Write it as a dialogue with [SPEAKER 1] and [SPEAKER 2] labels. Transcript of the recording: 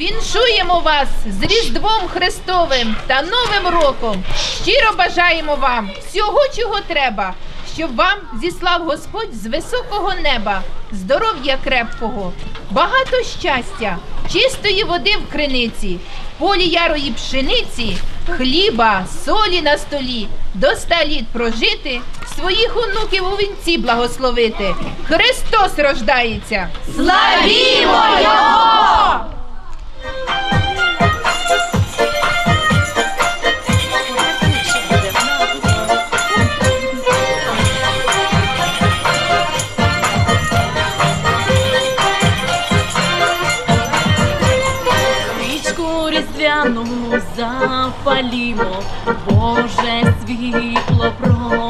[SPEAKER 1] Віншуємо вас з Різдвом Христовим та Новим роком. Щиро бажаємо вам всього, чого треба, щоб вам зіслав Господь з високого неба, здоров'я крепкого, багато щастя, чистої води в криниці, полі ярої пшениці, хліба, солі на столі, до ста літ прожити, своїх онуків у вінці благословити. Христос рождається!
[SPEAKER 2] Славімо Його!
[SPEAKER 3] Свічку запалімо, Боже світло пронесімо,